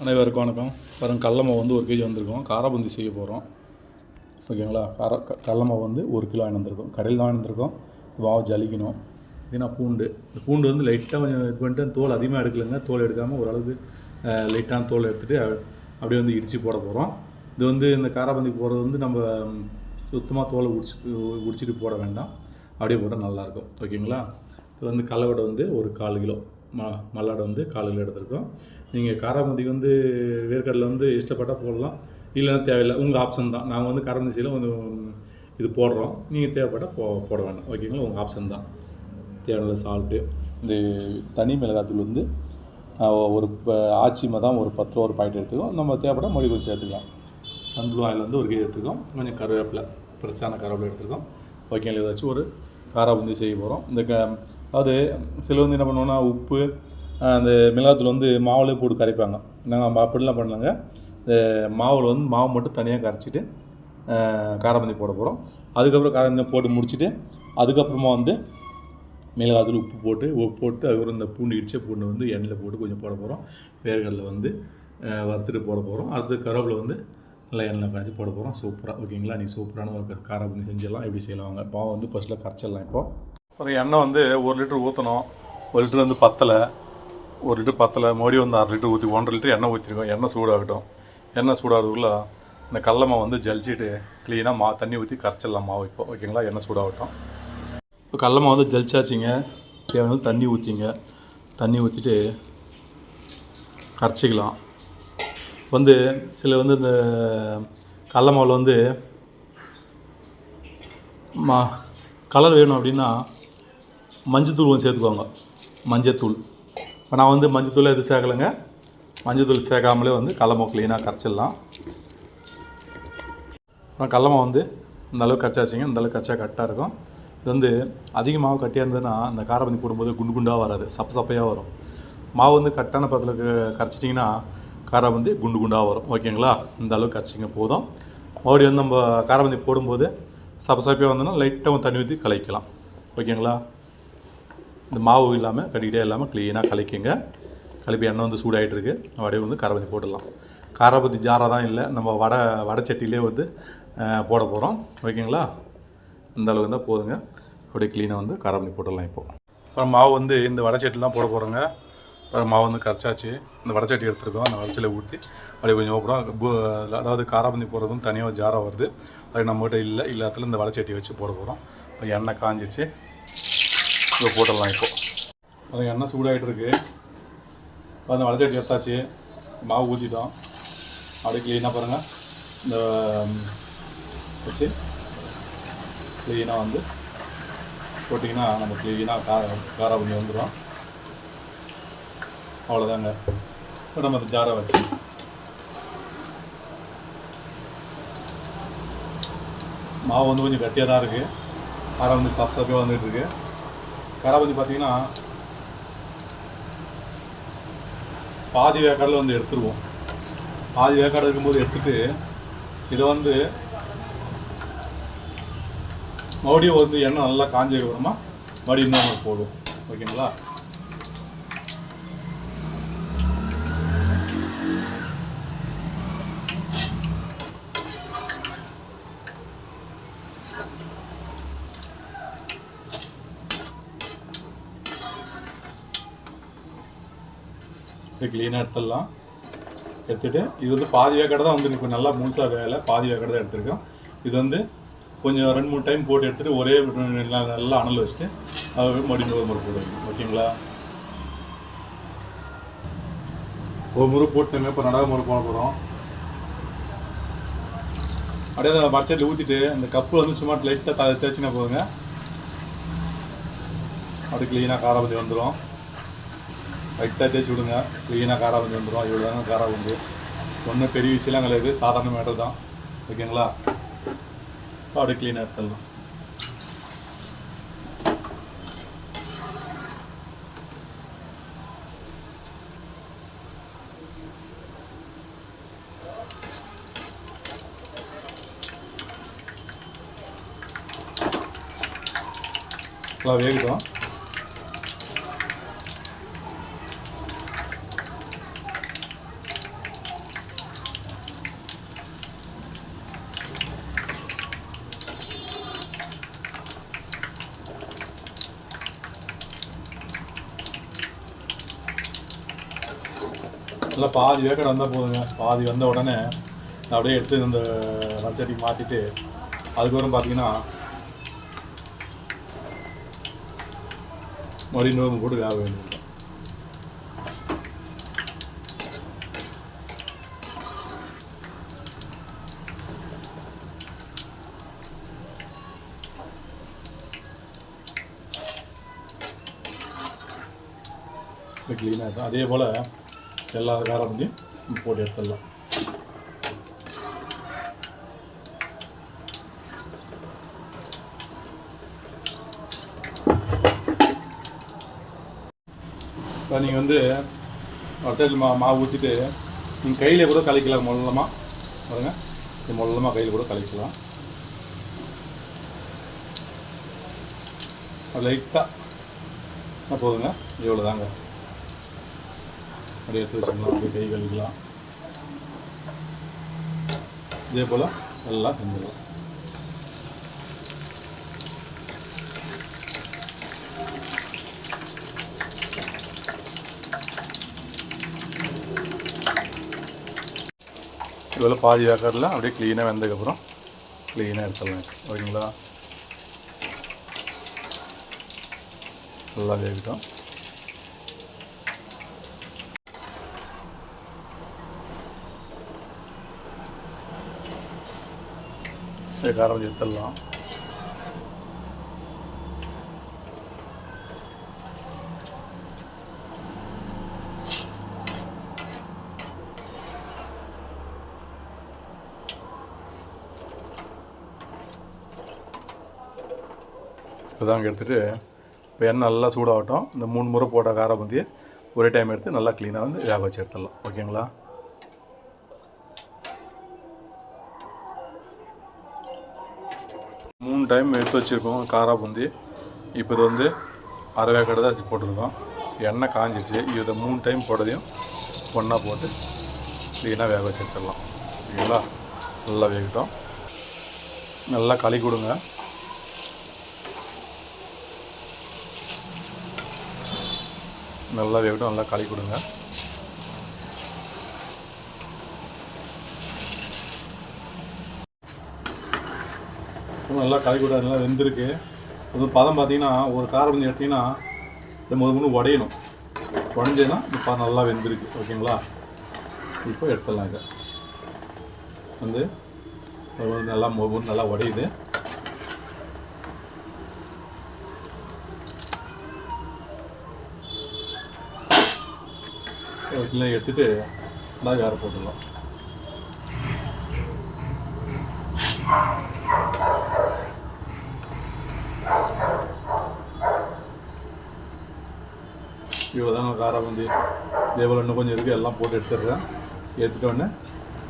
அனைவருக்கும் வணக்கம். வரும் கடல மாவு வந்து ஒரு கேஜி வந்திருக்கோம். காரபந்தி செய்ய போகிறோம் ஓகேங்களா? கார க- வந்து ஒரு கிலோ வாங்கி வந்திருக்கோம். கடையில் தான் வாங்கி வந்திருக்கோம். ஜலிக்கணும். இதுனா பூண்டு. இந்த பூண்டு வந்து லைட்டாக கொஞ்சம் இது பண்ணிட்டு தோல் அதிகமாக எடுக்கலைங்க. தோல் எடுக்காமல் ஓரளவுக்கு லைட்டான தோல் எடுத்துகிட்டு அப்படியே வந்து இடித்து போட போகிறோம் இது வந்து இந்த காராபந்தி போடுறது வந்து நம்ம சுத்தமாக தோலை உடிச்சு உடிச்சிட்டு போட வேண்டாம். அப்படியே போட்டால் நல்லாயிருக்கும் ஓகேங்களா? இது வந்து கல்லவடை வந்து ஒரு கால் கிலோ. ம மல்லாடை வந்து காலையில் எடுத்திருக்கோம். நீங்கள் காராமந்திக்கு வந்து வேர்க்கடலை வந்து இஷ்டப்பட்டால் போடலாம். இல்லைன்னா தேவையில்லை. உங்கள் ஆப்ஷன் தான். நாங்கள் வந்து காராமந்தி செய்யல கொஞ்சம் இது போடுறோம். நீங்கள் தேவைப்பட்டால் போ போட வேண்டாம். ஓகேங்களா உங்கள் ஆப்ஷன் தான். தேவையான சால்ட்டு இந்த தனி மிளகாத்தூள் வந்து ஒரு ப- ஆச்சி மதம் ஒரு பத்து ரூபா ஒரு பாக்கெட் எடுத்துக்கோம். நம்ம தேவைப்பட்டால் மொழி கொஞ்சம் சேர்த்துக்கலாம். சன்ஃப்ளவர் ஆயில் வந்து ஒரு கேஜி எடுத்துக்கோம். கொஞ்சம் கருவேப்பிலை பிரச்சான கருவேப்பிலை எடுத்துருக்கோம். ஓகேங்களா ஏதாச்சும் ஒரு காராபுந்தி செய்ய போகிறோம் இந்த க அது சில வந்து என்ன பண்ணுவோன்னா உப்பு அந்த மிளகாத்தூள் வந்து மாவுலேயே போட்டு கரைப்பாங்க. நாங்கள் அப்படிலாம் பண்ணலாங்க. இந்த மாவில் வந்து மாவு மட்டும் தனியாக கரைச்சிட்டு காரமந்தி போட போகிறோம் அதுக்கப்புறம் காரமந்தி போட்டு முடிச்சுட்டு அதுக்கப்புறமா வந்து மிளகாத்தூள் உப்பு போட்டு உப்பு போட்டு அதுக்கப்புறம் இந்த பூண்டு இடிச்ச பூண்டு வந்து எண்ணெயில் போட்டு கொஞ்சம் போட போகிறோம் வேர்கடலில் வந்து வறுத்துட்டு போட போகிறோம் அடுத்து கருவில் வந்து நல்லா எண்ணெய் காய்ச்சி போட போகிறோம் சூப்பராக ஓகேங்களா? நீ சூப்பரான ஒரு காராபந்தி செஞ்சிடலாம். எப்படி செய்யலாம்? வாங்க பாவம் வந்து ஃபஸ்ட்டில் கரைச்சிடலாம் இப்போ. ஒரு எண்ணெய் வந்து ஒரு லிட்டர் ஊற்றணும் ஒரு லிட்டர் வந்து பத்தலை. ஒரு லிட்டர் பத்தலை. மறுபடியும் வந்து அரை லிட்டர் ஊற்றி ஒன்றரை லிட்டர் எண்ணெய் ஊற்றிருக்கோம் எண்ணெய் சூடாகட்டும். எண்ணெய் சூடாகிறதுக்குள்ள இந்த கடல வந்து ஜலிச்சிட்டு க்ளீனாக மா தண்ணி ஊற்றி கரைச்சிடலாம் மாவு இப்போ. ஓகேங்களா? எண்ணெய் சூடாகட்டும். இப்போ கடல வந்து ஜலிச்சாச்சிங்க. தேவையான தண்ணி ஊற்றிங்க தண்ணி ஊற்றிட்டு கரைச்சிக்கலாம். வந்து சில வந்து இந்த கடல மாவில் வந்து மா கலர் வேணும் அப்படின்னா மஞ்சத்தூள் கொஞ்சம் சேர்த்துக்கோங்க. மஞ்சத்தூள். இப்போ நான் வந்து மஞ்சத்தூள் எதுவும் சேர்க்கலைங்க. மஞ்சத்தூள் சேர்க்காமலே வந்து கடலமா க்ளீனாக கரைச்சிடலாம். அப்புறம் கடல வந்து இந்த அளவுக்கு கரைச்சாச்சிங்க. இந்த அளவுக்கு கரைச்சா கரெக்டாக இருக்கும். இது வந்து அதிக மாவு கட்டியாக இருந்ததுன்னா அந்த காரப்பந்தி போடும்போது குண்டு குண்டாக வராது. சப்ப சப்பையாக வரும். மாவு வந்து கரெக்டான பதத்தில் கரைச்சிட்டிங்கன்னா காராபந்தி குண்டு குண்டாக வரும். ஓகேங்களா? இந்த அளவுக்கு கரைச்சிங்க போதும். மறுபடியும் வந்து நம்ம காரப்பந்தி போடும்போது சப்ப சப்பையாக வந்தோன்னா லைட்டாக தண்ணி ஊற்றி கலைக்கலாம் ஓகேங்களா? இந்த மாவு இல்லாமல் கட்டிக்கிட்டே இல்லாமல் க்ளீனாக கலக்கிங்க. கலப்பி எண்ணெய் வந்து சூடாகிட்டு இருக்குது அப்படியே வந்து காராபந்தி போட்டுடலாம். காரபதி ஜாராக தான் இல்லை. நம்ம வடை வடை சட்டியிலே வந்து போட போகிறோம் ஓகேங்களா? இந்த அளவுக்கு தான் போதுங்க. அப்படியே க்ளீனாக வந்து காராபந்தி போட்டுடலாம் இப்போது அப்புறம் மாவு வந்து இந்த வடை சட்டிலாம் போட போகிறோங்க அப்புறம் மாவு வந்து கரைச்சாச்சு. இந்த வடை சட்டி எடுத்துருக்கோம். அந்த வடச்சல ஊற்றி அப்படியே கொஞ்சம் ஓப்படம் அதாவது காராபந்தி போடுறதும் தனியாக ஜாராக வருது. அது நம்மகிட்ட இல்லை. இல்லாத்துல இந்த வடை சட்டி வச்சு போட போகிறோம் எண்ணெய் காஞ்சிச்சு இதை போட்டுடலாம் இப்போ. அது எண்ணெய் சூடாகிட்டு இருக்குது இப்போ அந்த வளச்சட்டி எடுத்தாச்சு. மாவு ஊற்றிட்டோம் அப்படியே க்ளீனாக பாருங்கள் இந்த வச்சு க்ளீனாக வந்து போட்டிங்கன்னா நம்ம க்ளீனாக கார கொஞ்சம் வந்துடும் அவ்வளோதாங்க இப்போ நம்ம அந்த ஜாரை வச்சு. மாவு வந்து கொஞ்சம் கட்டியாக தான் இருக்குது காராபந்தி வந்து சாப்பியாக வந்துட்டு இருக்கு. காராபந்தி பார்த்தீங்கன்னா பாதி வேக்காடில் வந்து எடுத்துருவோம். பாதி வேக்காடு இருக்கும்போது எடுத்துட்டு இதை வந்து மறுபடியும் வந்து எண்ணெய் நல்லா காஞ்சதுக்கப்புறமா மறுபடியும் இன்னொன்று போடும் ஓகேங்களா? இது க்ளீனாக எடுத்துடலாம். எடுத்துகிட்டு இது வந்து பாதி வேக்கடை தான் வந்துருக்கு இப்போ நல்லா முழுசாக வேலை பாதி வேக்கடை தான் எடுத்திருக்கோம். இது வந்து கொஞ்சம் ரெண்டு மூணு டைம் போட்டு எடுத்துகிட்டு ஒரே நல்லா நல்லா அனல் வச்சுட்டு அது மறுபடியும் ஒரு முறை போடுவீங்க ஓகேங்களா? ஒரு முறை போட்டுங்க இப்போ ரெண்டாவது முறை போட போகிறோம் அப்படியே அந்த பட்சத்தில் ஊற்றிட்டு அந்த கப்பு வந்து சும்மா லைட்டாக தேய்ச்சினா போதுங்க. அப்படி க்ளீனாக காரபதி வந்துடும் லைட்டாக தேய்ச்சி விடுங்க க்ளீனாக வந்து வந்துடும் இவ்வளோ தாங்க வந்து ஒன்றும் பெரிய விஷயம்லாம் கிடையாது சாதாரண மேட்டர் தான். ஓகேங்களா? இப்போ அப்படியே க்ளீனாக எடுத்துடலாம். நல்லா வேகுதான் நல்லா பாதி வேக்கடை வந்தால் போதுங்க. பாதி வந்த உடனே அப்படியே எடுத்து இந்த வச்சடிக்கு மாற்றிட்டு அதுக்கப்புறம் பார்த்தீங்கன்னா மறுபடியும் நோம்பு போட்டு வேக வேண்டியது க்ளீனாக இருக்கும் அதே போல் எல்லா காரத்தையும் போட்டு எடுத்துடலாம். இப்போ நீங்கள் வந்து ஒரு மா மாவு ஊற்றிட்டு நீங்கள் கையில் கூட கழிக்கலாம் மொல்லமாக பாருங்க. இது மொல்லமாக கையில் கூட கழிக்கலாம் லைட்டாக போதுங்க. இவ்வளோ தாங்க அப்படியே எடுத்து வச்சுக்கலாம் அப்படியே கை கழுவிக்கலாம். இதே போல் எல்லாம் செஞ்சிடலாம் இவ்வளோ பாதி வேக்கரில் அப்படியே க்ளீனாக வெந்ததுக்கப்புறம் க்ளீனாக எடுத்துடலாம் ஓகேங்களா? நல்லா வேகட்டும். சரி காரம் எடுத்துடலாம் இப்போதாங்க எடுத்துகிட்டு இப்போ எண்ணெய் நல்லா சூடாகட்டும். இந்த மூணு முறை போட்ட காரம் வந்து ஒரே டைம் எடுத்து நல்லா க்ளீனாக வந்து வேக வச்சு எடுத்துடலாம். ஓகேங்களா? மூணு டைம் எடுத்து வச்சுருக்கோம் காரா பூந்தி. இப்போ இது வந்து அரை வேக்காடு தான் வச்சு போட்டிருக்கோம். எண்ணெய் காஞ்சிருச்சு. இதை மூணு டைம் போட்டதையும் ஒன்றா போட்டு க்ளீனாக வேக வச்சு எடுத்துடலாம். ஓகேங்களா நல்லா வேகட்டும். நல்லா களி கொடுங்க. நல்லா வேகட்டும். நல்லா களி கொடுங்க. இன்னும் நல்லா களி நல்லா வெந்திருக்கு. அது பதம் பார்த்தீங்கன்னா ஒரு காரம் வந்து எடுத்தீங்கன்னா முதல் முத முன்னு உடையணும். உடஞ்சதுன்னா பதம் நல்லா வெந்திருக்கு. ஓகேங்களா? இப்போ எடுத்துடலாம் இதை. வந்து நல்லா நல்லா உடையுது. எடுத்துகிட்டு எடுத்துட்டு நல்லா வேறு போட்டுடலாம். இவ்வளோ தாங்க காரம் வந்து இதே போல் இன்னும் கொஞ்சம் இருக்குது எல்லாம் போட்டு எடுத்துடுறேன். எடுத்துட்டோடனே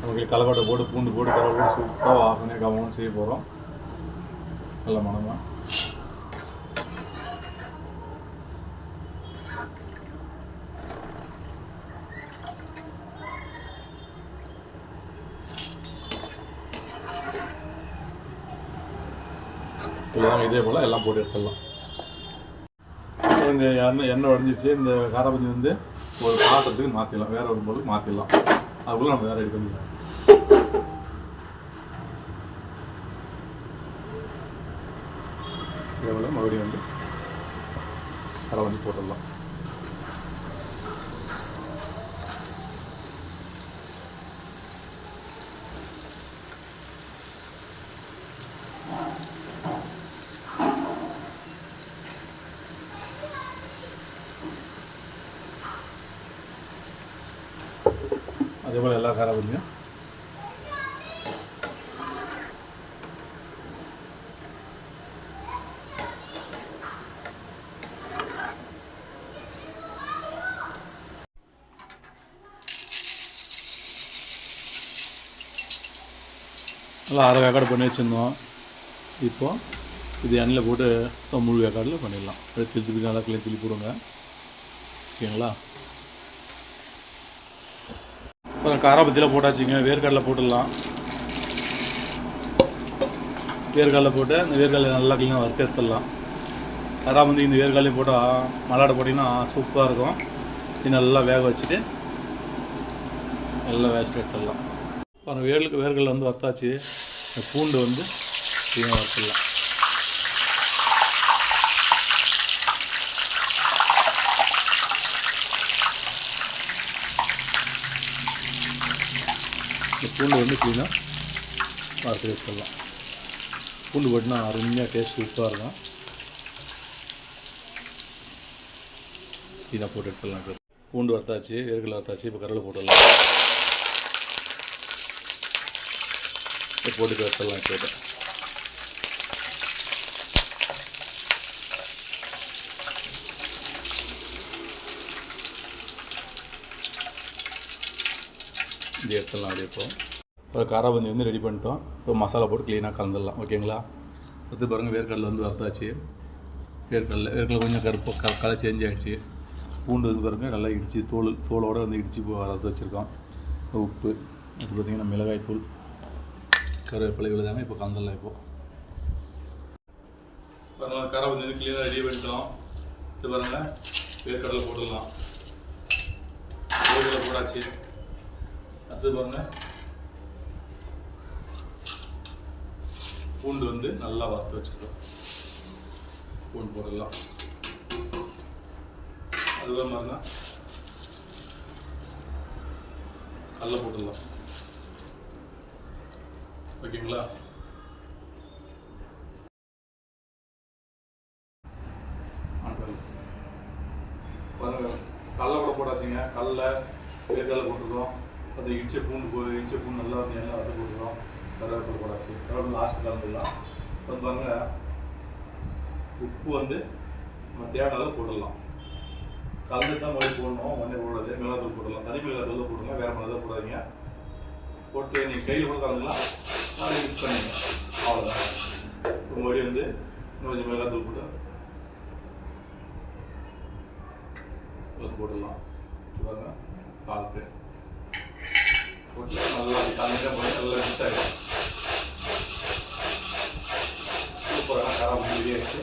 நமக்கு கலக்கட்டை போட்டு பூண்டு போட்டு கலவை போட்டு சூப்பராக வாசனையாக கவனம் செய்ய போகிறோம் நல்ல மனமாக இதே போல் எல்லாம் போட்டு எடுத்துடலாம். அப்புறம் இந்த எண்ணெய் எண்ணெய் உடஞ்சிச்சு இந்த காரப்பஞ்சி வந்து ஒரு பாத்திரத்துக்கு மாற்றிடலாம் வேற ஒரு பொருளுக்கு மாற்றிடலாம் அதுக்குள்ளே நம்ம வேறு ரெடி பண்ணிடலாம் இதே போல் மறுபடியும் வந்து காரபந்தி போட்டுடலாம். அதேபோல் எல்லா காரபந்தியும் நல்லா அரை வேக்காடு பண்ணி வச்சுருந்தோம். இப்போ இது எண்ணெயில் போட்டு முழு வேக்காடில் பண்ணிடலாம். அப்படியே திருப்பி நல்லா கிளி திருப்பி போடுங்க. ஓகேங்களா அப்புறம் காராபத்தியில் போட்டாச்சுங்க. வேர்க்கடலை போட்டுடலாம். வேர்க்கடலை போட்டு இந்த வேர்க்கடலை நல்லா க்ளீனாக வறுத்து எடுத்துடலாம். காராபந்தி இந்த வேர்க்கடலையும் போட்டால் மல்லாடை போட்டிங்கன்னா சூப்பராக இருக்கும். இது நல்லா வேக வச்சுட்டு நல்லா வேஸ்ட் எடுத்துடலாம். அப்புறம் வேர்களுக்கு வேர்க்கடலை வந்து வறுத்தாச்சு. இந்த பூண்டு வந்து இதையும் வறுத்துடலாம். பூண்டு வந்து க்ளீனாக வறுத்து எடுத்துடலாம் பூண்டு போட்டுனா அருமையாக டேஸ்ட் சூப்பராக இருக்கும். க்ளீனாக போட்டு எடுத்துடலாம் இப்போ. பூண்டு வறுத்தாச்சு வேர்க்கடலை வறுத்தாச்சு இப்போ கருவேல போட்டுடலாம். இப்போ போட்டு வறுத்துடலாம் இப்போ இது எடுத்துடலாம் அப்படியே இப்போ. இப்போ காராபந்தி வந்து ரெடி பண்ணிட்டோம். இப்போ மசாலா போட்டு க்ளீனாக கலந்துடலாம். ஓகேங்களா அடுத்து பாருங்கள் வேர்க்கடலை வந்து வறுத்தாச்சு. வேர்க்கடலை வேர்க்கடலை கொஞ்சம் கருப்பு க கலர் சேஞ்ச் ஆகிடுச்சு பூண்டு வந்து பாருங்கள் நல்லா இடித்து தோல் தோலோடு வந்து இடித்து வறுத்து வச்சுருக்கோம். உப்பு அது பார்த்திங்கன்னா மிளகாய் தூள் கருவேப்பிலை விழுதாங்க இப்போ கலந்துடலாம் இப்போது பாருங்கள் காராபந்தி வந்து க்ளீனாக ரெடி பண்ணிட்டோம். இது பாருங்கள் வேர்க்கடலை போட்டுடலாம். வேர்க்கடலை போடாச்சு அடுத்தது பாருங்க. பூண்டு வந்து நல்லா வறுத்து வச்சுக்கலாம் பூண்டு போடலாம். அதுவே மாதிரினா கடல போட்டுடலாம். ஓகேங்களா? பாருங்க. கடல கூட போட்டாச்சுங்க கடல வேர்க்கடலை போட்டிருக்கோம். அது இடிச்ச பூண்டு போ இடிச்ச பூண்டு நல்லா வந்து எல்லாம் வறுத்து போட்டுருக்கோம் கருவேப்பிலை போடாச்சு. கருவேப்பிலை லாஸ்ட் கலந்துடலாம் வந்து பாருங்க உப்பு வந்து நம்ம தேவையான அளவு போட்டுடலாம். கலந்து தான் மொழி போடணும். மண்ணை போடாது. மிளகாத்தூள் போடலாம் தனி மிளகாத்தூள் போடுங்க. வேறு மிளகா போடாதீங்க. போட்டு நீங்கள் கையில் கூட கலந்துக்கலாம். அதை மிக்ஸ் பண்ணிங்க அவ்வளோதான் இப்போ மறுபடி வந்து இன்னும் கொஞ்சம் மிளகாத்தூள் போட்டு போட்டுடலாம். பாருங்க. சால்ட்டு போட்டு நல்லா தண்ணியாக போட்டு நல்லா மிக்ஸ் ஆகிடும் சூப்பரான காரம் பிரியாணி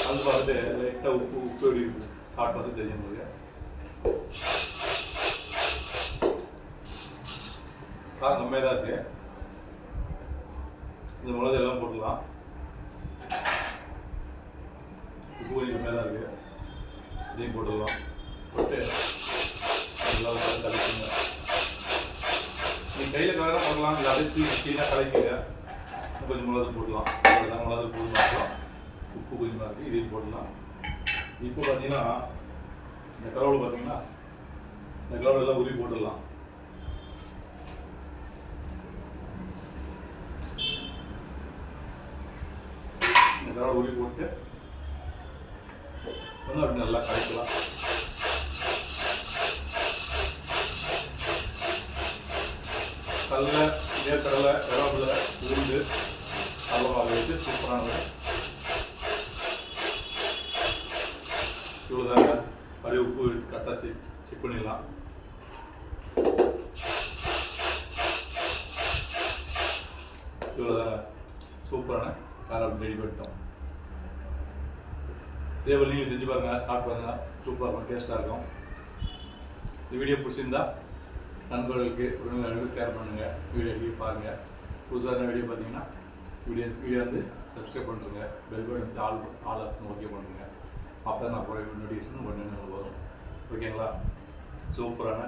அது பார்த்துட்டு லைட்டாக உப்பு உப்பு எப்படி இருக்கு தெரியும் உங்களுக்கு காரம் கம்மியாக தான் இந்த மிளகு எல்லாம் உப்பு கொஞ்சம் கம்மியாக தான் இதையும் போட்டு நல்லா நீங்கள் கையில் கலராக போடலாம் இல்லை அப்படியே சீனாக கீழே கலக்கிங்க கொஞ்சம் மிளகு போடலாம். அவ்வளோதான் மிளகு போட்டு மாற்றலாம் உப்பு கொஞ்சமாக இருக்குது இதையும் போடலாம். இப்போ பார்த்தீங்கன்னா இந்த கருவேல பார்த்தீங்கன்னா இந்த கருவேல எல்லாம் உருவி போட்டுடலாம். இந்த கருவேல உருவி போட்டு வந்து அப்படி நல்லா கலக்கலாம் கடலை வேர்க்கடலை கருவேப்பிலை உளுந்து அவ்வளோ வச்சு சூப்பரானது இவ்வளோதாங்க அப்படியே உப்பு கரெக்டாக செக் செக் பண்ணிடலாம். இவ்வளோதாங்க சூப்பரான காரம் ரெடி பண்ணிட்டோம். இதே போல் நீங்கள் செஞ்சு பாருங்கள் சாப்பிட்டு பாருங்கள் சூப்பராக இருக்கும் டேஸ்ட்டாக இருக்கும். இந்த வீடியோ பிடிச்சிருந்தா நண்பர்களுக்கு உறவினர்களுக்கு ஷேர் பண்ணுங்கள் வீடியோ அடிக்கடி பாருங்கள் புதுசான வீடியோ பார்த்தீங்கன்னா வீடியோ வீடியோ வந்து சப்ஸ்கிரைப் பண்ணுறேங்க பெல் பட்டன் வந்து ஆல் ஆல் ஆப்ஷன் ஓகே பண்ணுங்க. அப்போ தான் நான் போட நோட்டிஃபிகேஷன் உடனே வரும். ஓகேங்களா சூப்பரான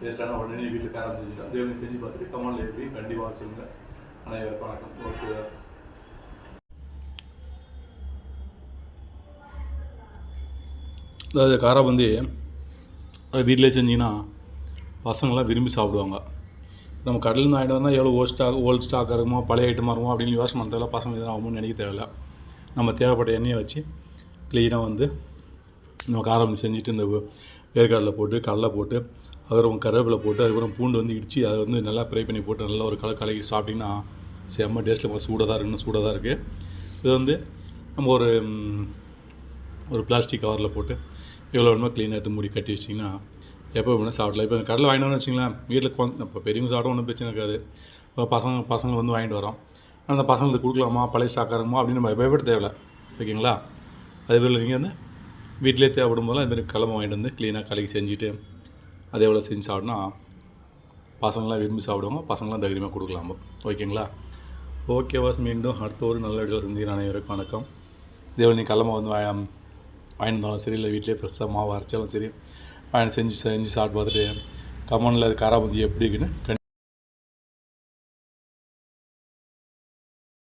டேஸ்டான உடனே வீட்டில் காரம் செஞ்சுக்கலாம் அதே மாதிரி செஞ்சு பார்த்துட்டு கமெண்ட்ல எப்படி கண்டிப்பாக சொல்லுங்கள் அனைவருக்கும் வணக்கம். ஓகே அதாவது காரை வந்து வீட்டிலே செஞ்சிங்கன்னா பசங்களாம் விரும்பி சாப்பிடுவாங்க. நம்ம கடலில் வாங்கிட்டு எவ்வளோ ஓல்ட் ஸ்டாக் ஓல்டு ஸ்டாக் இருக்குமோ பழைய ஐட்டமாக இருக்குமோ அப்படின்னு யோசனை பண்ணுறதுல பசங்க எதுவும் ஆகும்னு நினைக்க தேவையில்ல. நம்ம தேவைப்பட்ட எண்ணெயை வச்சு க்ளீனாக வந்து நம்ம காரம் செஞ்சுட்டு இந்த வேர்க்கடலை போட்டு கடலை போட்டு அதுக்கப்புறம் கருவேப்பிலை போட்டு அதுக்கப்புறம் பூண்டு வந்து இடித்து அதை வந்து நல்லா ஃப்ரை பண்ணி போட்டு நல்லா ஒரு கலை கலக்கி சாப்பிட்டிங்கன்னா செம்ம டேஸ்ட்டில் சூடாக தான் இருக்குன்னு சூடாக தான் இருக்குது இது வந்து நம்ம ஒரு ஒரு பிளாஸ்டிக் கவரில் போட்டு எவ்வளோ வேணுமோ க்ளீனாக எடுத்து மூடி கட்டி வச்சிங்கன்னா எப்போ வேணால் சாப்பிடலாம் இப்போ கடலை வாங்கினோம்னு வந்து வச்சிங்களேன் வீட்டில் கொண்டு இப்போ பெரியவங்க சாப்பிட ஒன்றும் பிரச்சனை இருக்காது. இப்போ பசங்க பசங்க வந்து வாங்கிட்டு வரோம். ஆனால் அந்த பசங்களுக்கு கொடுக்கலாமா பழைய ஸ்டாக்காக இருக்குமா அப்படின்னு நம்ம பயப்பட தேவையில்ல. ஓகேங்களா? அதே போல் நீங்கள் வந்து வீட்டிலே தேவைப்படும் போதெல்லாம் இதுமாரி கிளம்ப வாங்கிட்டு வந்து க்ளீனாக கலக்கி செஞ்சுட்டு அதே போல் செஞ்சு சாப்பிட்னா பசங்களாம் விரும்பி சாப்பிடுவாங்க பசங்களாம் தைரியமாக கொடுக்கலாம். ஓகேங்களா? ஓகே வாஸ் மீண்டும் அடுத்த ஒரு நல்ல வீடியோ சந்திக்கிறேன் அனைவருக்கும் வணக்கம். இதே நீ கிளம்ப வந்து வாய வந்தாலும் சரி இல்லை வீட்டிலே ஃப்ரெஷ்ஷாக மாவு அரைச்சாலும் சரி செஞ்சு செஞ்சு சாப்பிட்டு பார்த்துட்டு கம்மனில் அது காராபந்தி எப்படி இருக்குன்னு